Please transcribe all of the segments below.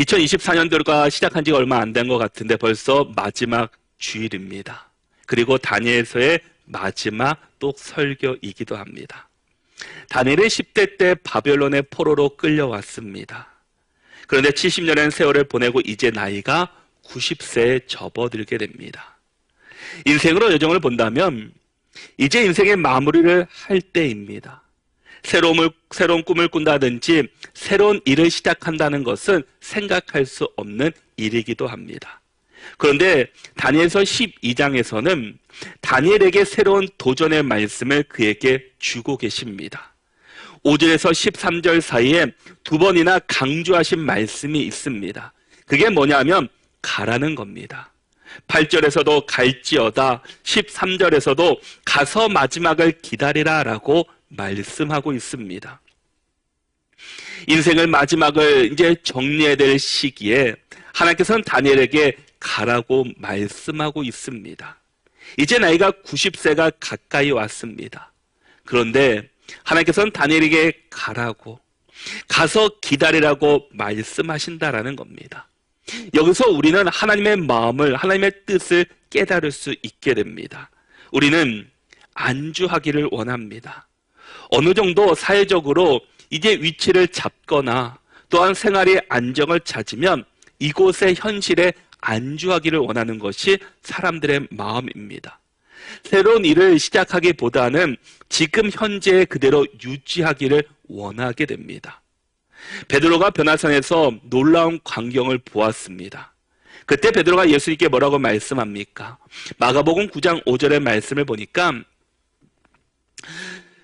2024년도가 시작한 지가 얼마 안 된 것 같은데 벌써 마지막 주일입니다. 그리고 다니엘서의 마지막 또 설교이기도 합니다. 다니엘은 10대 때 바벨론의 포로로 끌려왔습니다. 그런데 70년의 세월을 보내고 이제 나이가 90세에 접어들게 됩니다. 인생으로 여정을 본다면 이제 인생의 마무리를 할 때입니다. 새로운, 새로운 꿈을 꾼다든지 새로운 일을 시작한다는 것은 생각할 수 없는 일이기도 합니다. 그런데 다니엘서 12장에서는 다니엘에게 새로운 도전의 말씀을 그에게 주고 계십니다. 5절에서 13절 사이에 두 번이나 강조하신 말씀이 있습니다. 그게 뭐냐면 가라는 겁니다. 8절에서도 갈지어다 13절에서도 가서 마지막을 기다리라 라고 말씀하고 있습니다. 인생을 마지막을 이제 정리해야 될 시기에 하나님께서는 다니엘에게 가라고 말씀하고 있습니다. 이제 나이가 90세가 가까이 왔습니다. 그런데 하나님께서는 다니엘에게 가라고 가서 기다리라고 말씀하신다라는 겁니다. 여기서 우리는 하나님의 마음을 하나님의 뜻을 깨달을 수 있게 됩니다. 우리는 안주하기를 원합니다. 어느 정도 사회적으로 이제 위치를 잡거나 또한 생활의 안정을 찾으면 이곳의 현실에 안주하기를 원하는 것이 사람들의 마음입니다. 새로운 일을 시작하기보다는 지금 현재 그대로 유지하기를 원하게 됩니다. 베드로가 변화산에서 놀라운 광경을 보았습니다. 그때 베드로가 예수님께 뭐라고 말씀합니까? 마가복음 9장 5절의 말씀을 보니까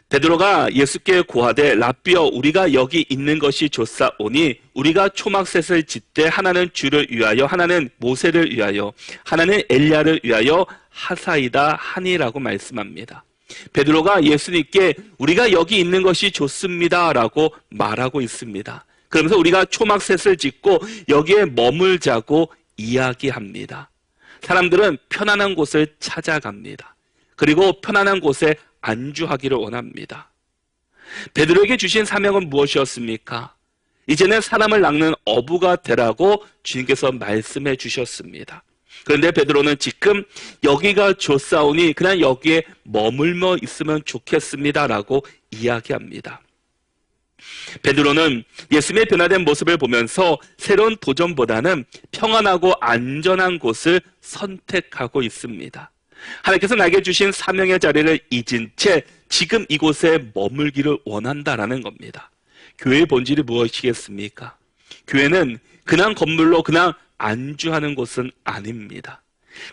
베드로가 예수께 고하되 라비어 우리가 여기 있는 것이 좋사오니 우리가 초막셋을 짓되 하나는 주를 위하여 하나는 모세를 위하여 하나는 엘리야를 위하여 하사이다 하니라고 말씀합니다. 베드로가 예수님께 우리가 여기 있는 것이 좋습니다라고 말하고 있습니다. 그러면서 우리가 초막셋을 짓고 여기에 머물자고 이야기합니다. 사람들은 편안한 곳을 찾아갑니다. 그리고 편안한 곳에 안주하기를 원합니다. 베드로에게 주신 사명은 무엇이었습니까? 이제는 사람을 낚는 어부가 되라고 주님께서 말씀해 주셨습니다. 그런데 베드로는 지금 여기가 좋사오니 그냥 여기에 머물며 있으면 좋겠습니다라고 이야기합니다. 베드로는 예수님의 변화된 모습을 보면서 새로운 도전보다는 평안하고 안전한 곳을 선택하고 있습니다. 하나님께서 나에게 주신 사명의 자리를 잊은 채 지금 이곳에 머물기를 원한다라는 겁니다. 교회의 본질이 무엇이겠습니까? 교회는 그냥 건물로 그냥 안주하는 곳은 아닙니다.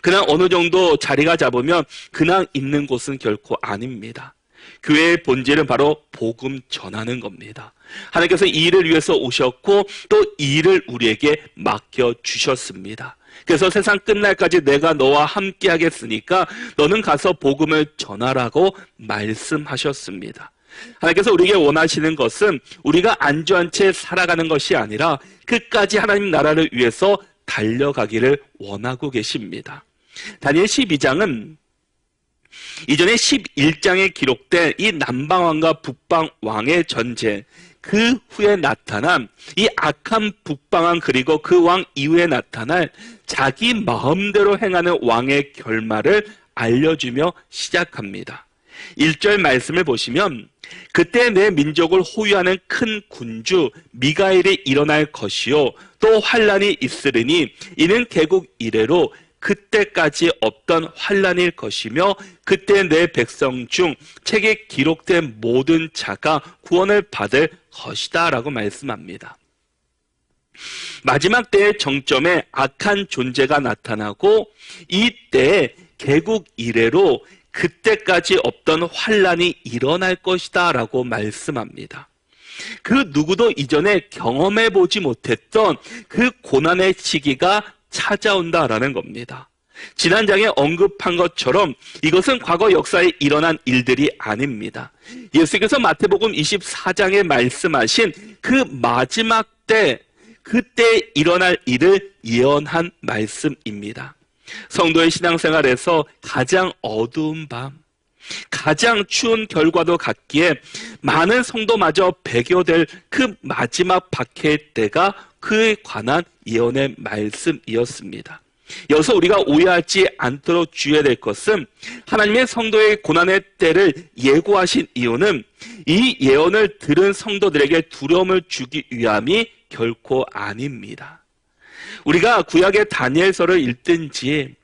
그냥 어느 정도 자리가 잡으면 그냥 있는 곳은 결코 아닙니다. 교회의 본질은 바로 복음 전하는 겁니다. 하나님께서 이 일을 위해서 오셨고 또 이 일을 우리에게 맡겨 주셨습니다. 그래서 세상 끝날까지 내가 너와 함께 하겠으니까 너는 가서 복음을 전하라고 말씀하셨습니다. 하나님께서 우리에게 원하시는 것은 우리가 안주한 채 살아가는 것이 아니라 끝까지 하나님 나라를 위해서 달려가기를 원하고 계십니다. 다니엘 12장은 이전에 11장에 기록된 이 남방왕과 북방왕의 전쟁, 그 후에 나타난 이 악한 북방왕 그리고 그 왕 이후에 나타날 자기 마음대로 행하는 왕의 결말을 알려주며 시작합니다. 1절 말씀을 보시면 그때 내 민족을 호위하는 큰 군주 미가엘이 일어날 것이요 또 환란이 있으리니 이는 개국 이래로 그때까지 없던 환란일 것이며 그때 내 백성 중 책에 기록된 모든 자가 구원을 받을 것이다라고 말씀합니다. 마지막 때의 정점에 악한 존재가 나타나고 이때 개국 이래로 그때까지 없던 환란이 일어날 것이다라고 말씀합니다. 그 누구도 이전에 경험해 보지 못했던 그 고난의 시기가 찾아온다라는 겁니다. 지난 장에 언급한 것처럼 이것은 과거 역사에 일어난 일들이 아닙니다. 예수께서 마태복음 24장에 말씀하신 그 마지막 때 그때 일어날 일을 예언한 말씀입니다. 성도의 신앙생활에서 가장 어두운 밤, 가장 추운 결과도 같기에 많은 성도마저 배교될 그 마지막 박해의 때가 그에 관한 예언의 말씀이었습니다. 여기서 우리가 오해하지 않도록 주의해야 될 것은 하나님의 성도의 고난의 때를 예고하신 이유는 이 예언을 들은 성도들에게 두려움을 주기 위함이 결코 아닙니다. 우리가 구약의 다니엘서를 읽든지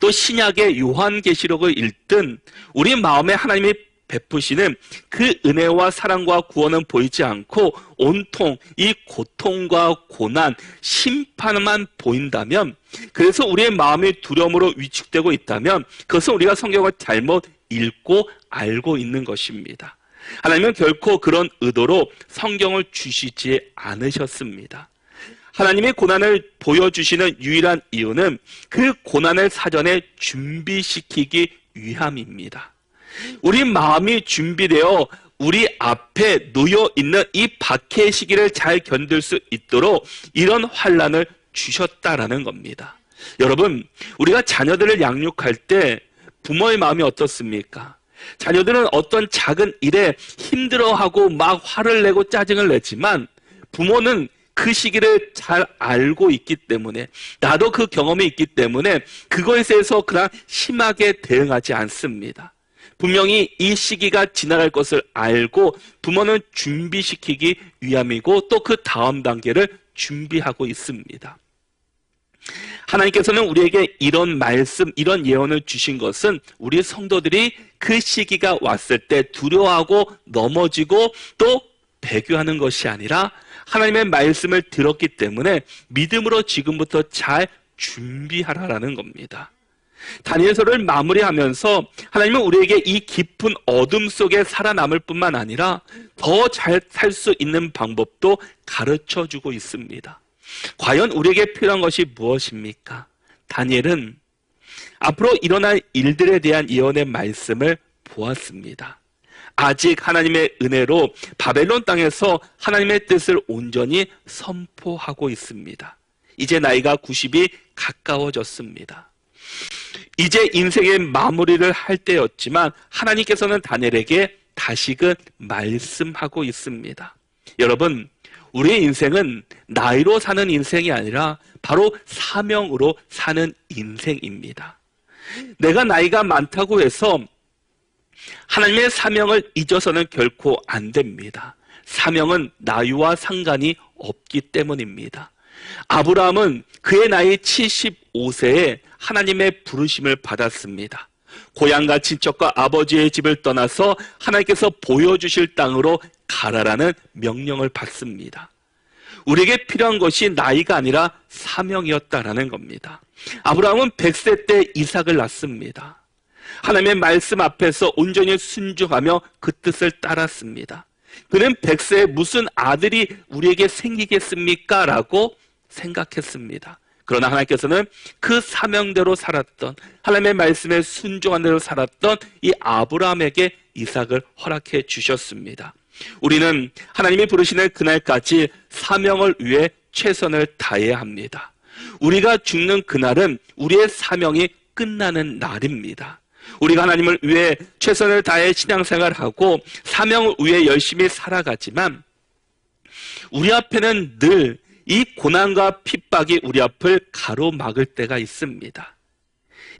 또 신약의 요한계시록을 읽든 우리 마음에 하나님이 베푸시는 그 은혜와 사랑과 구원은 보이지 않고 온통 이 고통과 고난, 심판만 보인다면 그래서 우리의 마음이 두려움으로 위축되고 있다면 그것은 우리가 성경을 잘못 읽고 알고 있는 것입니다. 하나님은 결코 그런 의도로 성경을 주시지 않으셨습니다. 하나님의 고난을 보여주시는 유일한 이유는 그 고난을 사전에 준비시키기 위함입니다. 우리 마음이 준비되어 우리 앞에 놓여 있는 이 박해 시기를 잘 견딜 수 있도록 이런 환란을 주셨다라는 겁니다. 여러분, 우리가 자녀들을 양육할 때 부모의 마음이 어떻습니까? 자녀들은 어떤 작은 일에 힘들어하고 막 화를 내고 짜증을 내지만 부모는 그 시기를 잘 알고 있기 때문에 나도 그 경험이 있기 때문에 그거에 대해서 그냥 심하게 대응하지 않습니다. 분명히 이 시기가 지나갈 것을 알고 부모는 준비시키기 위함이고 또 그 다음 단계를 준비하고 있습니다. 하나님께서는 우리에게 이런 말씀, 이런 예언을 주신 것은 우리 성도들이 그 시기가 왔을 때 두려워하고 넘어지고 또 배교하는 것이 아니라 하나님의 말씀을 들었기 때문에 믿음으로 지금부터 잘 준비하라라는 겁니다. 다니엘서를 마무리하면서 하나님은 우리에게 이 깊은 어둠 속에 살아남을 뿐만 아니라 더 잘 살 수 있는 방법도 가르쳐 주고 있습니다. 과연 우리에게 필요한 것이 무엇입니까? 다니엘은 앞으로 일어날 일들에 대한 예언의 말씀을 보았습니다. 아직 하나님의 은혜로 바벨론 땅에서 하나님의 뜻을 온전히 선포하고 있습니다. 이제 나이가 90이 가까워졌습니다. 이제 인생의 마무리를 할 때였지만 하나님께서는 다니엘에게 다시금 말씀하고 있습니다. 여러분, 우리의 인생은 나이로 사는 인생이 아니라 바로 사명으로 사는 인생입니다. 내가 나이가 많다고 해서 하나님의 사명을 잊어서는 결코 안 됩니다. 사명은 나이와 상관이 없기 때문입니다. 아브라함은 그의 나이 75세에 하나님의 부르심을 받았습니다. 고향과 친척과 아버지의 집을 떠나서 하나님께서 보여주실 땅으로 가라라는 명령을 받습니다. 우리에게 필요한 것이 나이가 아니라 사명이었다라는 겁니다. 아브라함은 100세 때 이삭을 낳습니다. 하나님의 말씀 앞에서 온전히 순종하며 그 뜻을 따랐습니다. 그는 100세에 무슨 아들이 우리에게 생기겠습니까? 라고 생각했습니다. 그러나 하나님께서는 그 사명대로 살았던 하나님의 말씀에 순종한 대로 살았던 이 아브라함에게 이삭을 허락해 주셨습니다. 우리는 하나님이 부르시는 그날까지 사명을 위해 최선을 다해야 합니다. 우리가 죽는 그날은 우리의 사명이 끝나는 날입니다. 우리가 하나님을 위해 최선을 다해 신앙생활하고 사명을 위해 열심히 살아가지만 우리 앞에는 늘 이 고난과 핍박이 우리 앞을 가로막을 때가 있습니다.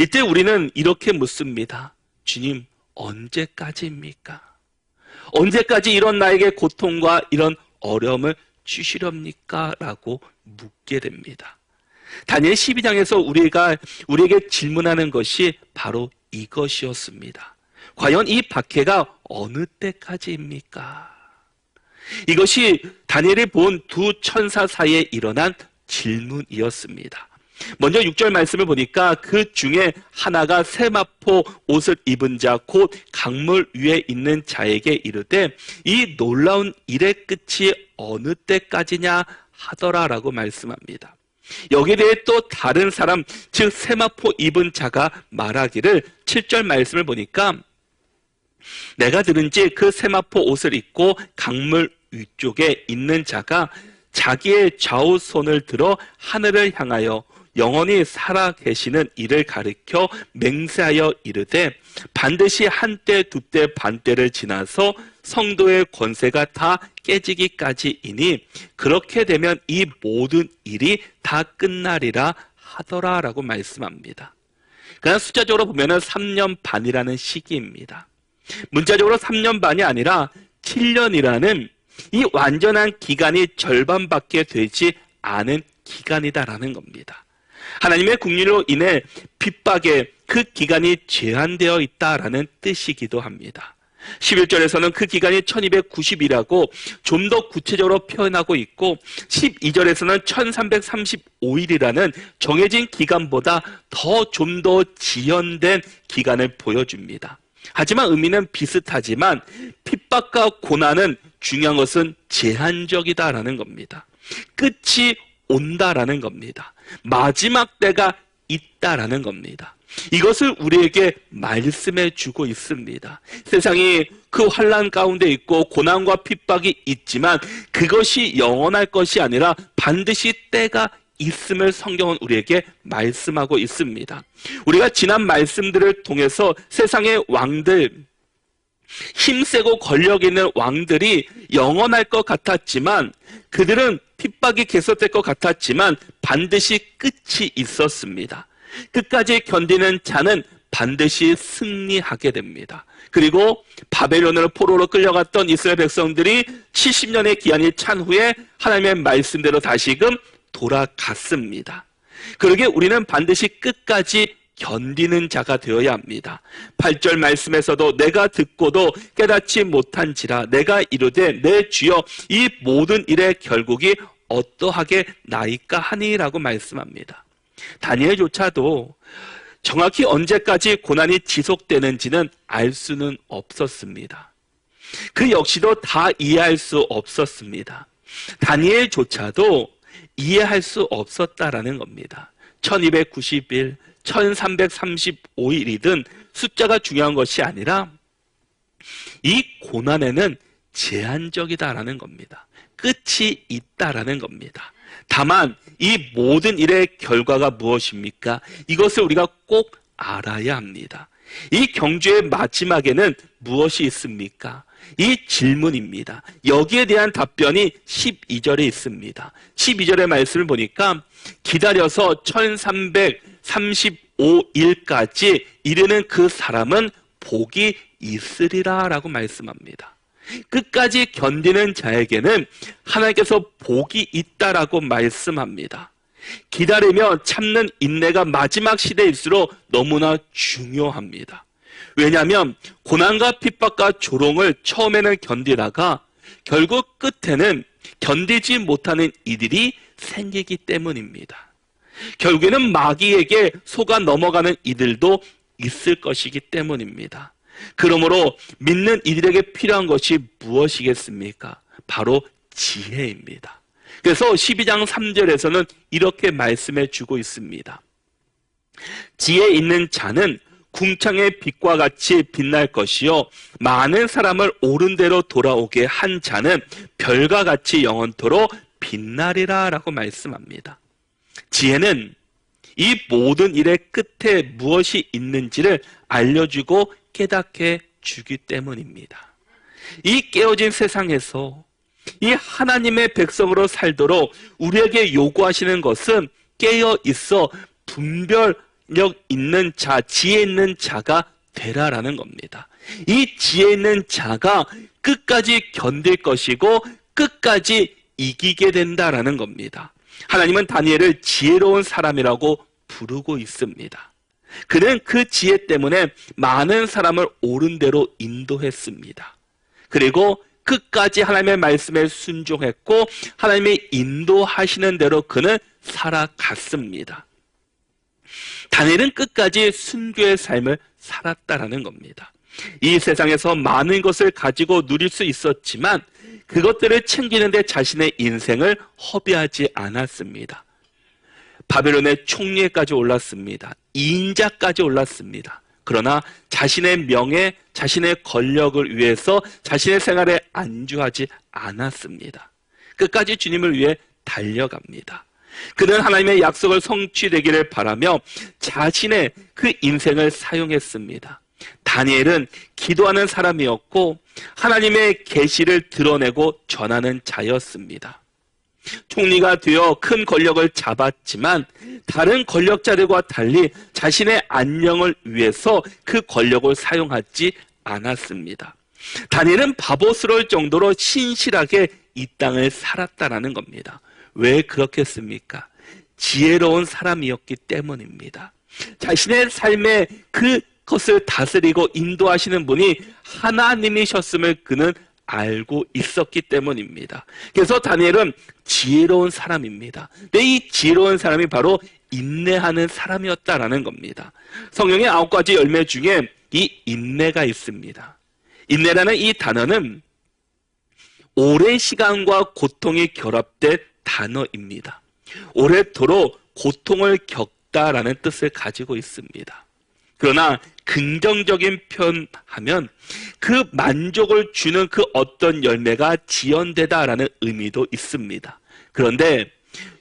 이때 우리는 이렇게 묻습니다. 주님, 언제까지입니까? 언제까지 이런 나에게 고통과 이런 어려움을 주시렵니까? 라고 묻게 됩니다. 다니엘 12장에서 우리가 우리에게 질문하는 것이 바로 이것이었습니다. 과연 이 박해가 어느 때까지입니까? 이것이 다니엘이 본 두 천사 사이에 일어난 질문이었습니다. 먼저 6절 말씀을 보니까 그 중에 하나가 세마포 옷을 입은 자, 곧 강물 위에 있는 자에게 이르되 이 놀라운 일의 끝이 어느 때까지냐 하더라라고 말씀합니다. 여기에 대해 또 다른 사람, 즉 세마포 입은 자가 말하기를 7절 말씀을 보니까 내가 들은지 그 세마포 옷을 입고 강물 위쪽에 있는 자가 자기의 좌우 손을 들어 하늘을 향하여 영원히 살아 계시는 이를 가리켜 맹세하여 이르되 반드시 한때 두 때 반때를 지나서 성도의 권세가 다 깨지기까지이니 그렇게 되면 이 모든 일이 다 끝나리라 하더라라고 말씀합니다. 그냥 숫자적으로 보면은 3년 반이라는 시기입니다. 문자적으로 3년 반이 아니라 7년이라는 이 완전한 기간이 절반밖에 되지 않은 기간이다라는 겁니다. 하나님의 국리로 인해 핍박에 그 기간이 제한되어 있다라는 뜻이기도 합니다. 11절에서는 그 기간이 1290이라고 좀 더 구체적으로 표현하고 있고 12절에서는 1335일이라는 정해진 기간보다 더 좀더 지연된 기간을 보여줍니다. 하지만 의미는 비슷하지만 핍박과 고난은 중요한 것은 제한적이다라는 겁니다. 끝이 온다라는 겁니다. 마지막 때가 있다라는 겁니다. 이것을 우리에게 말씀해 주고 있습니다. 세상이 그 환란 가운데 있고 고난과 핍박이 있지만 그것이 영원할 것이 아니라 반드시 때가 있음을 성경은 우리에게 말씀하고 있습니다. 우리가 지난 말씀들을 통해서 세상의 왕들, 힘세고 권력 있는 왕들이 영원할 것 같았지만 그들은 핍박이 계속될 것 같았지만 반드시 끝이 있었습니다. 끝까지 견디는 자는 반드시 승리하게 됩니다. 그리고 바벨론으로 포로로 끌려갔던 이스라엘 백성들이 70년의 기한이 찬 후에 하나님의 말씀대로 다시금 돌아갔습니다. 그러게 우리는 반드시 끝까지 견디는 자가 되어야 합니다. 8절 말씀에서도 내가 듣고도 깨닫지 못한지라 내가 이르되 내 주여 이 모든 일의 결국이 어떠하게 나이까 하니라고 말씀합니다. 다니엘조차도 정확히 언제까지 고난이 지속되는지는 알 수는 없었습니다. 그 역시도 다 이해할 수 없었습니다. 다니엘조차도 이해할 수 없었다라는 겁니다. 1290일, 1335일이든 숫자가 중요한 것이 아니라 이 고난에는 제한적이다라는 겁니다. 끝이 있다라는 겁니다. 다만 이 모든 일의 결과가 무엇입니까? 이것을 우리가 꼭 알아야 합니다. 이 경주의 마지막에는 무엇이 있습니까? 이 질문입니다. 여기에 대한 답변이 12절에 있습니다. 12절의 말씀을 보니까 기다려서 1335일까지 이르는 그 사람은 복이 있으리라 라고 말씀합니다. 끝까지 견디는 자에게는 하나님께서 복이 있다라고 말씀합니다. 기다리며 참는 인내가 마지막 시대일수록 너무나 중요합니다. 왜냐하면 고난과 핍박과 조롱을 처음에는 견디다가 결국 끝에는 견디지 못하는 이들이 생기기 때문입니다. 결국에는 마귀에게 속아 넘어가는 이들도 있을 것이기 때문입니다. 그러므로 믿는 이들에게 필요한 것이 무엇이겠습니까? 바로 지혜입니다. 그래서 12장 3절에서는 이렇게 말씀해 주고 있습니다. 지혜 있는 자는 궁창의 빛과 같이 빛날 것이요 많은 사람을 옳은 대로 돌아오게 한 자는 별과 같이 영원토록 빛나리라라고 말씀합니다. 지혜는 이 모든 일의 끝에 무엇이 있는지를 알려주고 깨닫게 주기 때문입니다. 이 깨어진 세상에서 이 하나님의 백성으로 살도록 우리에게 요구하시는 것은 깨어 있어 분별 력 있는 자, 지혜 있는 자가 되라라는 겁니다. 이 지혜 있는 자가 끝까지 견딜 것이고 끝까지 이기게 된다라는 겁니다. 하나님은 다니엘을 지혜로운 사람이라고 부르고 있습니다. 그는 그 지혜 때문에 많은 사람을 옳은 대로 인도했습니다. 그리고 끝까지 하나님의 말씀에 순종했고 하나님의 인도하시는 대로 그는 살아갔습니다. 다니엘은 끝까지 순교의 삶을 살았다라는 겁니다. 이 세상에서 많은 것을 가지고 누릴 수 있었지만 그것들을 챙기는데 자신의 인생을 허비하지 않았습니다. 바벨론의 총리에까지 올랐습니다. 인자까지 올랐습니다. 그러나 자신의 명예, 자신의 권력을 위해서 자신의 생활에 안주하지 않았습니다. 끝까지 주님을 위해 달려갑니다. 그는 하나님의 약속을 성취되기를 바라며 자신의 그 인생을 사용했습니다. 다니엘은 기도하는 사람이었고 하나님의 계시를 드러내고 전하는 자였습니다. 총리가 되어 큰 권력을 잡았지만 다른 권력자들과 달리 자신의 안녕을 위해서 그 권력을 사용하지 않았습니다. 다니엘은 바보스러울 정도로 신실하게 이 땅을 살았다라는 겁니다. 왜 그렇겠습니까? 지혜로운 사람이었기 때문입니다. 자신의 삶의 그것을 다스리고 인도하시는 분이 하나님이셨음을 그는 알고 있었기 때문입니다. 그래서 다니엘은 지혜로운 사람입니다. 근데 이 지혜로운 사람이 바로 인내하는 사람이었다라는 겁니다. 성경의 아홉 가지 열매 중에 이 인내가 있습니다. 인내라는 이 단어는 오랜 시간과 고통이 결합된 단어입니다. 오래도록 고통을 겪다라는 뜻을 가지고 있습니다. 그러나 긍정적인 표현하면 그 만족을 주는 그 어떤 열매가 지연되다라는 의미도 있습니다. 그런데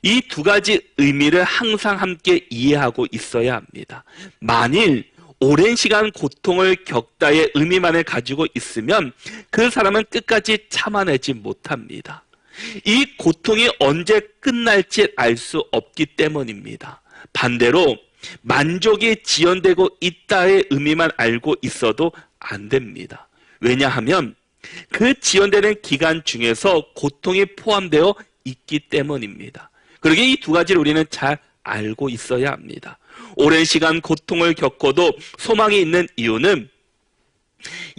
이 두 가지 의미를 항상 함께 이해하고 있어야 합니다. 만일 오랜 시간 고통을 겪다의 의미만을 가지고 있으면 그 사람은 끝까지 참아내지 못합니다. 이 고통이 언제 끝날지 알 수 없기 때문입니다. 반대로 만족이 지연되고 있다의 의미만 알고 있어도 안 됩니다. 왜냐하면 그 지연되는 기간 중에서 고통이 포함되어 있기 때문입니다. 그러기에 이 두 가지를 우리는 잘 알고 있어야 합니다. 오랜 시간 고통을 겪어도 소망이 있는 이유는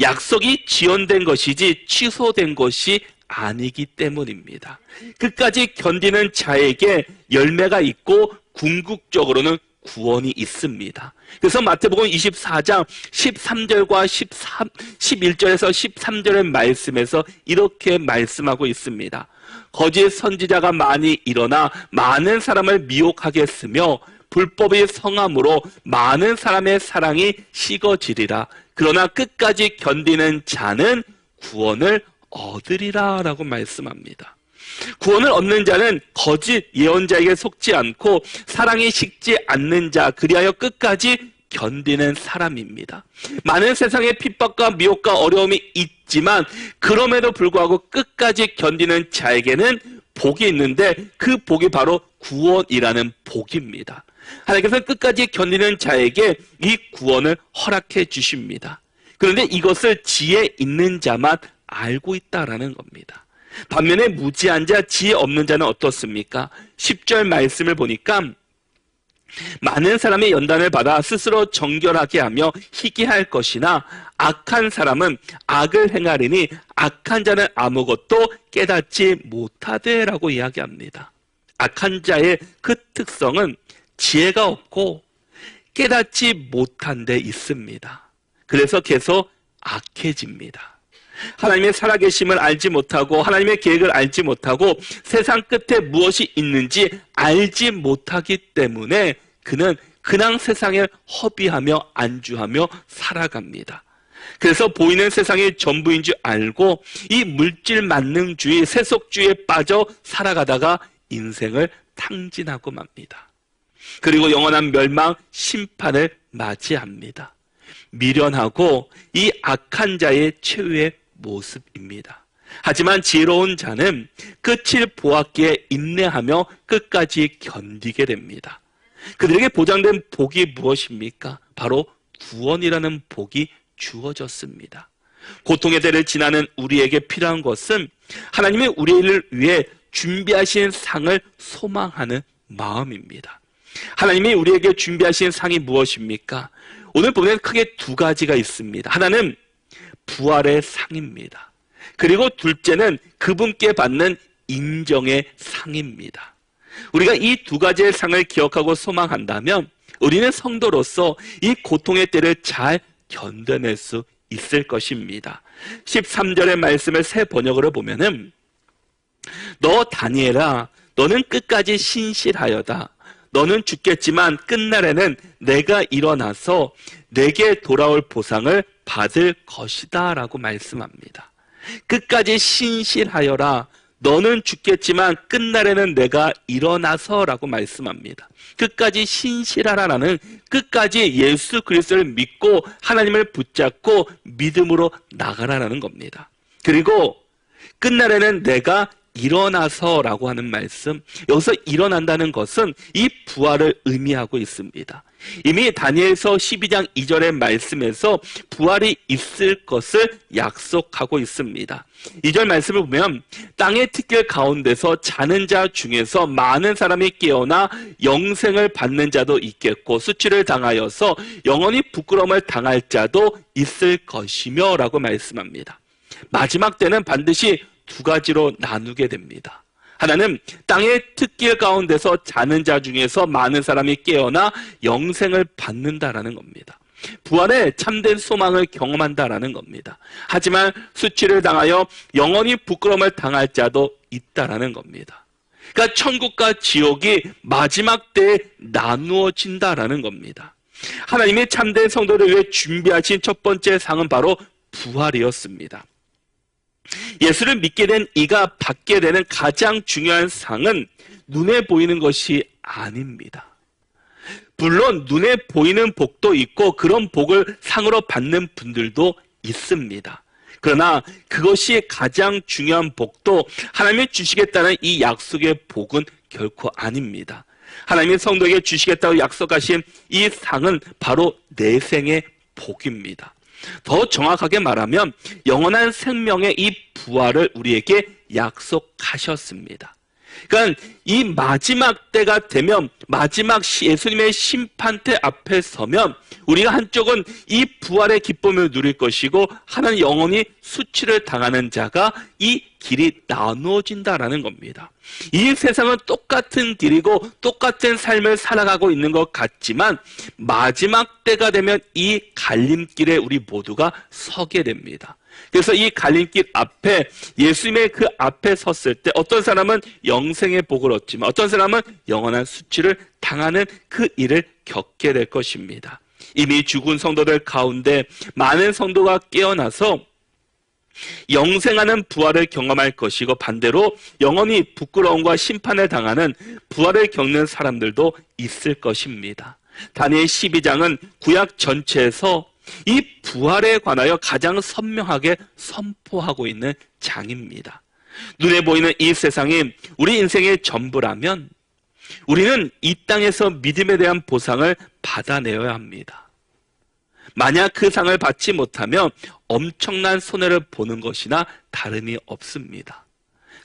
약속이 지연된 것이지 취소된 것이 아니기 때문입니다. 끝까지 견디는 자에게 열매가 있고 궁극적으로는 구원이 있습니다. 그래서 마태복음 24장 13절과 13, 11절에서 13절의 말씀에서 이렇게 말씀하고 있습니다. 거짓 선지자가 많이 일어나 많은 사람을 미혹하게 했으며 불법의 성함으로 많은 사람의 사랑이 식어지리라. 그러나 끝까지 견디는 자는 구원을 얻으리라 라고 말씀합니다. 구원을 얻는 자는 거짓 예언자에게 속지 않고 사랑이 식지 않는 자 그리하여 끝까지 견디는 사람입니다. 많은 세상의 핍박과 미혹과 어려움이 있지만 그럼에도 불구하고 끝까지 견디는 자에게는 복이 있는데 그 복이 바로 구원이라는 복입니다. 하나님께서 끝까지 견디는 자에게 이 구원을 허락해 주십니다. 그런데 이것을 지혜 있는 자만 알고 있다라는 겁니다. 반면에 무지한 자, 지혜 없는 자는 어떻습니까? 10절 말씀을 보니까 많은 사람이 연단을 받아 스스로 정결하게 하며 희귀할 것이나 악한 사람은 악을 행하리니 악한 자는 아무것도 깨닫지 못하되라고 이야기합니다. 악한 자의 그 특성은 지혜가 없고 깨닫지 못한 데 있습니다. 그래서 계속 악해집니다. 하나님의 살아계심을 알지 못하고 하나님의 계획을 알지 못하고 세상 끝에 무엇이 있는지 알지 못하기 때문에 그는 그냥 세상에 허비하며 안주하며 살아갑니다. 그래서 보이는 세상이 전부인 줄 알고 이 물질 만능주의, 세속주의에 빠져 살아가다가 인생을 탕진하고 맙니다. 그리고 영원한 멸망, 심판을 맞이합니다. 미련하고 이 악한 자의 최후의 모습입니다. 하지만 지혜로운 자는 끝을 보았기에 인내하며 끝까지 견디게 됩니다. 그들에게 보장된 복이 무엇입니까? 바로 구원이라는 복이 주어졌습니다. 고통의 대를 지나는 우리에게 필요한 것은 하나님의 우리를 위해 준비하신 상을 소망하는 마음입니다. 하나님이 우리에게 준비하신 상이 무엇입니까? 오늘 보면 크게 두 가지가 있습니다. 하나는 부활의 상입니다. 그리고 둘째는 그분께 받는 인정의 상입니다. 우리가 이 두 가지의 상을 기억하고 소망한다면 우리는 성도로서 이 고통의 때를 잘 견뎌낼 수 있을 것입니다. 13절의 말씀을 새 번역으로 보면은 너 다니엘아 너는 끝까지 신실하여다. 너는 죽겠지만 끝날에는 내가 일어나서 내게 돌아올 보상을 받을 것이다 라고 말씀합니다. 끝까지 신실하여라. 너는 죽겠지만 끝날에는 내가 일어나서 라고 말씀합니다. 끝까지 신실하라는 끝까지 예수 그리스도를 믿고 하나님을 붙잡고 믿음으로 나가라라는 겁니다. 그리고 끝날에는 내가 일어나서라고 하는 말씀, 여기서 일어난다는 것은 이 부활을 의미하고 있습니다. 이미 다니엘서 12장 2절의 말씀에서 부활이 있을 것을 약속하고 있습니다. 2절 말씀을 보면 땅의 특길 가운데서 자는 자 중에서 많은 사람이 깨어나 영생을 받는 자도 있겠고 수치를 당하여서 영원히 부끄러움을 당할 자도 있을 것이며 라고 말씀합니다. 마지막 때는 반드시 두 가지로 나누게 됩니다. 하나는 땅의 특길 가운데서 자는 자 중에서 많은 사람이 깨어나 영생을 받는다라는 겁니다. 부활의 참된 소망을 경험한다라는 겁니다. 하지만 수치를 당하여 영원히 부끄러움을 당할 자도 있다라는 겁니다. 그러니까 천국과 지옥이 마지막 때에 나누어진다라는 겁니다. 하나님이 참된 성도를 위해 준비하신 첫 번째 상은 바로 부활이었습니다. 예수를 믿게 된 이가 받게 되는 가장 중요한 상은 눈에 보이는 것이 아닙니다. 물론 눈에 보이는 복도 있고 그런 복을 상으로 받는 분들도 있습니다. 그러나 그것이 가장 중요한 복도 하나님이 주시겠다는 이 약속의 복은 결코 아닙니다. 하나님이 성도에게 주시겠다고 약속하신 이 상은 바로 내생의 복입니다. 더 정확하게 말하면 영원한 생명의 이 부활을 우리에게 약속하셨습니다. 그러니까 이 마지막 때가 되면 마지막 예수님의 심판대 앞에 서면 우리가 한쪽은 이 부활의 기쁨을 누릴 것이고 하나는 영원히 수치를 당하는 자가 이 길이 나누어진다라는 겁니다. 이 세상은 똑같은 길이고 똑같은 삶을 살아가고 있는 것 같지만 마지막 때가 되면 이 갈림길에 우리 모두가 서게 됩니다. 그래서 이 갈림길 앞에 예수님의 그 앞에 섰을 때 어떤 사람은 영생의 복을 얻지만 어떤 사람은 영원한 수치를 당하는 그 일을 겪게 될 것입니다. 이미 죽은 성도들 가운데 많은 성도가 깨어나서 영생하는 부활을 경험할 것이고 반대로 영원히 부끄러움과 심판을 당하는 부활을 겪는 사람들도 있을 것입니다. 다니엘 12장은 구약 전체에서 이 부활에 관하여 가장 선명하게 선포하고 있는 장입니다. 눈에 보이는 이 세상이 우리 인생의 전부라면 우리는 이 땅에서 믿음에 대한 보상을 받아내어야 합니다. 만약 그 상을 받지 못하면 엄청난 손해를 보는 것이나 다름이 없습니다.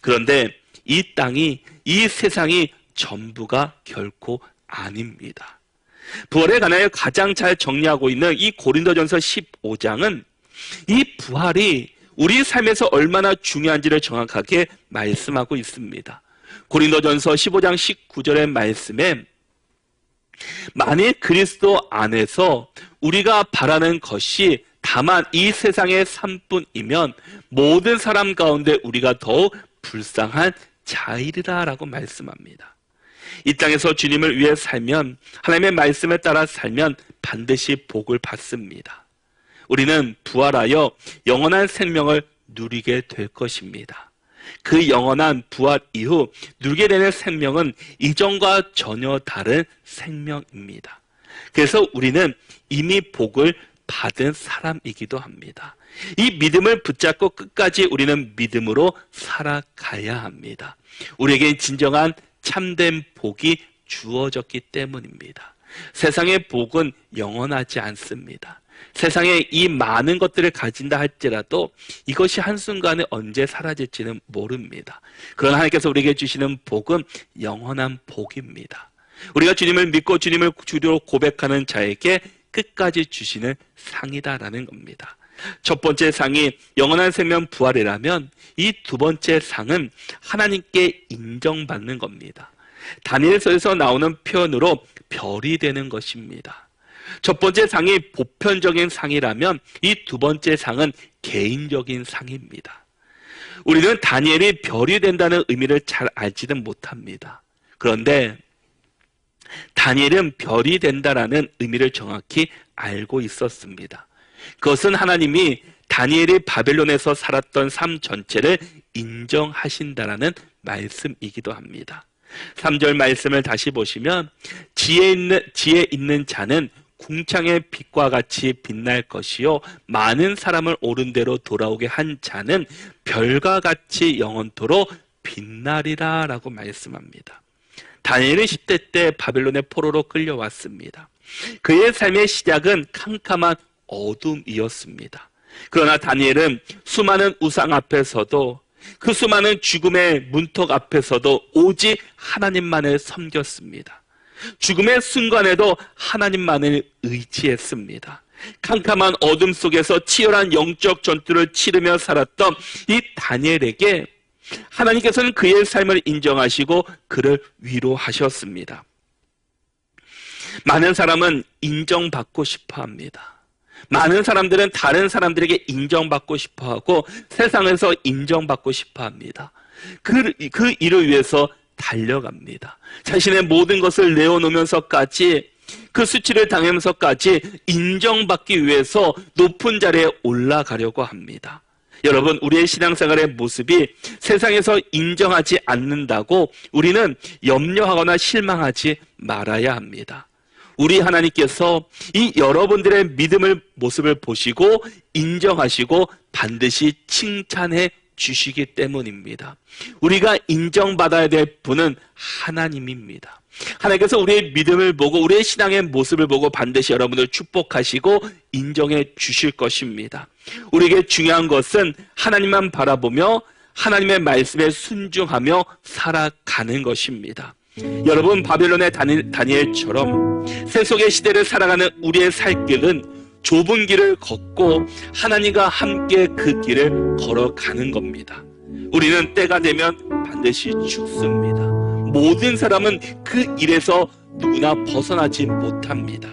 그런데 이 땅이, 이 세상이 전부가 결코 아닙니다. 부활에 관하여 가장 잘 정리하고 있는 이 고린도전서 15장은 이 부활이 우리 삶에서 얼마나 중요한지를 정확하게 말씀하고 있습니다. 고린도전서 15장 19절의 말씀에 만일 그리스도 안에서 우리가 바라는 것이 다만 이 세상의 삶뿐이면 모든 사람 가운데 우리가 더욱 불쌍한 자이르라라고 말씀합니다. 이 땅에서 주님을 위해 살면 하나님의 말씀에 따라 살면 반드시 복을 받습니다. 우리는 부활하여 영원한 생명을 누리게 될 것입니다. 그 영원한 부활 이후 누리게 되는 생명은 이전과 전혀 다른 생명입니다. 그래서 우리는 이미 복을 받은 사람이기도 합니다. 이 믿음을 붙잡고 끝까지 우리는 믿음으로 살아가야 합니다. 우리에게 진정한 참된 복이 주어졌기 때문입니다. 세상의 복은 영원하지 않습니다. 세상에 이 많은 것들을 가진다 할지라도 이것이 한순간에 언제 사라질지는 모릅니다. 그러나 하나님께서 우리에게 주시는 복은 영원한 복입니다. 우리가 주님을 믿고 주님을 주로 고백하는 자에게 끝까지 주시는 상이다라는 겁니다. 첫 번째 상이 영원한 생명 부활이라면 이 두 번째 상은 하나님께 인정받는 겁니다. 다니엘서에서 나오는 표현으로 별이 되는 것입니다. 첫 번째 상이 보편적인 상이라면 이 두 번째 상은 개인적인 상입니다. 우리는 다니엘이 별이 된다는 의미를 잘 알지는 못합니다. 그런데 다니엘은 별이 된다라는 의미를 정확히 알고 있었습니다. 그것은 하나님이 다니엘이 바벨론에서 살았던 삶 전체를 인정하신다라는 말씀이기도 합니다. 3절 말씀을 다시 보시면 지혜 있는 지혜 있는 자는 궁창의 빛과 같이 빛날 것이요 많은 사람을 옳은 대로 돌아오게 한 자는 별과 같이 영원토록 빛나리라라고 말씀합니다. 다니엘은 10대 때 바벨론의 포로로 끌려왔습니다. 그의 삶의 시작은 캄캄한 어둠이었습니다. 그러나 다니엘은 수많은 우상 앞에서도 그 수많은 죽음의 문턱 앞에서도 오직 하나님만을 섬겼습니다. 죽음의 순간에도 하나님만을 의지했습니다. 캄캄한 어둠 속에서 치열한 영적 전투를 치르며 살았던 이 다니엘에게 하나님께서는 그의 삶을 인정하시고 그를 위로하셨습니다. 많은 사람은 인정받고 싶어 합니다. 많은 사람들은 다른 사람들에게 인정받고 싶어 하고 세상에서 인정받고 싶어 합니다. 그, 그 일을 위해서 달려갑니다. 자신의 모든 것을 내어놓으면서까지 그 수치를 당하면서까지 인정받기 위해서 높은 자리에 올라가려고 합니다. 여러분, 우리의 신앙생활의 모습이 세상에서 인정하지 않는다고 우리는 염려하거나 실망하지 말아야 합니다. 우리 하나님께서 이 여러분들의 믿음을 모습을 보시고 인정하시고 반드시 칭찬해 주시기 때문입니다. 우리가 인정받아야 될 분은 하나님입니다. 하나님께서 우리의 믿음을 보고 우리의 신앙의 모습을 보고 반드시 여러분을 축복하시고 인정해 주실 것입니다. 우리에게 중요한 것은 하나님만 바라보며 하나님의 말씀에 순종하며 살아가는 것입니다. 여러분 바벨론의 다니, 다니엘처럼 세속의 시대를 살아가는 우리의 살 길은 좁은 길을 걷고 하나님과 함께 그 길을 걸어가는 겁니다. 우리는 때가 되면 반드시 죽습니다. 모든 사람은 그 일에서 누구나 벗어나지 못합니다.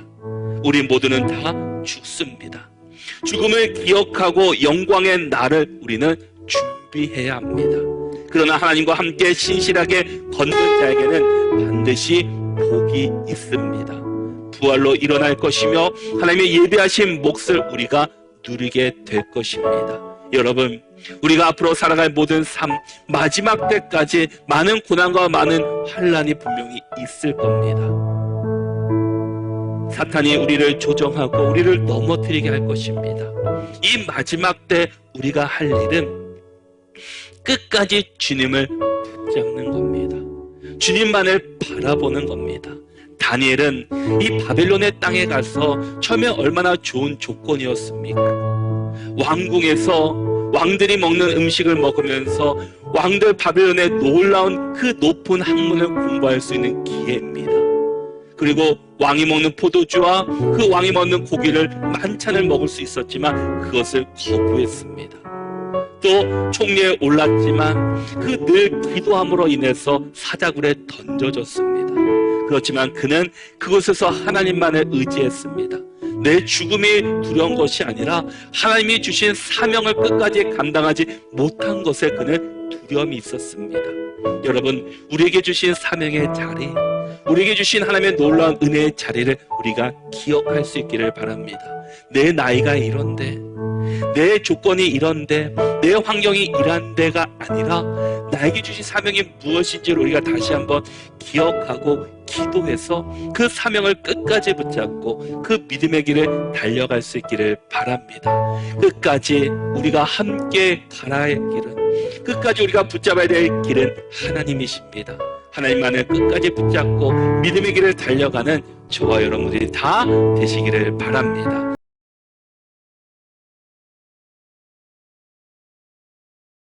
우리 모두는 다 죽습니다. 죽음을 기억하고 영광의 날을 우리는 준비해야 합니다. 그러나 하나님과 함께 신실하게 걷는 자에게는 반드시 복이 있습니다. 부활로 일어날 것이며 하나님의 예배하신 몫을 우리가 누리게 될 것입니다. 여러분, 우리가 앞으로 살아갈 모든 삶 마지막 때까지 많은 고난과 많은 환란이 분명히 있을 겁니다. 사탄이 우리를 조정하고 우리를 넘어뜨리게 할 것입니다. 이 마지막 때 우리가 할 일은 끝까지 주님을 붙잡는 겁니다. 주님만을 바라보는 겁니다. 다니엘은 이 바벨론의 땅에 가서 처음에 얼마나 좋은 조건이었습니까? 왕궁에서 왕들이 먹는 음식을 먹으면서 왕들 바벨론의 놀라운 그 높은 학문을 공부할 수 있는 기회입니다. 그리고 왕이 먹는 포도주와 그 왕이 먹는 고기를 만찬을 먹을 수 있었지만 그것을 거부했습니다. 또 총리에 올랐지만 그 늘 기도함으로 인해서 사자굴에 던져졌습니다. 그렇지만 그는 그곳에서 하나님만을 의지했습니다. 내 죽음이 두려운 것이 아니라 하나님이 주신 사명을 끝까지 감당하지 못한 것에 그는 두려움이 있었습니다. 여러분, 우리에게 주신 사명의 자리, 우리에게 주신 하나님의 놀라운 은혜의 자리를 우리가 기억할 수 있기를 바랍니다. 내 나이가 이런데, 내 조건이 이런데, 내 환경이 이란데가 아니라 나에게 주신 사명이 무엇인지를 우리가 다시 한번 기억하고 기도해서 그 사명을 끝까지 붙잡고 그 믿음의 길을 달려갈 수 있기를 바랍니다. 끝까지 우리가 함께 할 길은 끝까지 우리가 붙잡아야 될 길은 하나님이십니다. 하나님만을 끝까지 붙잡고 믿음의 길을 달려가는 저와 여러분들이 다 되시기를 바랍니다.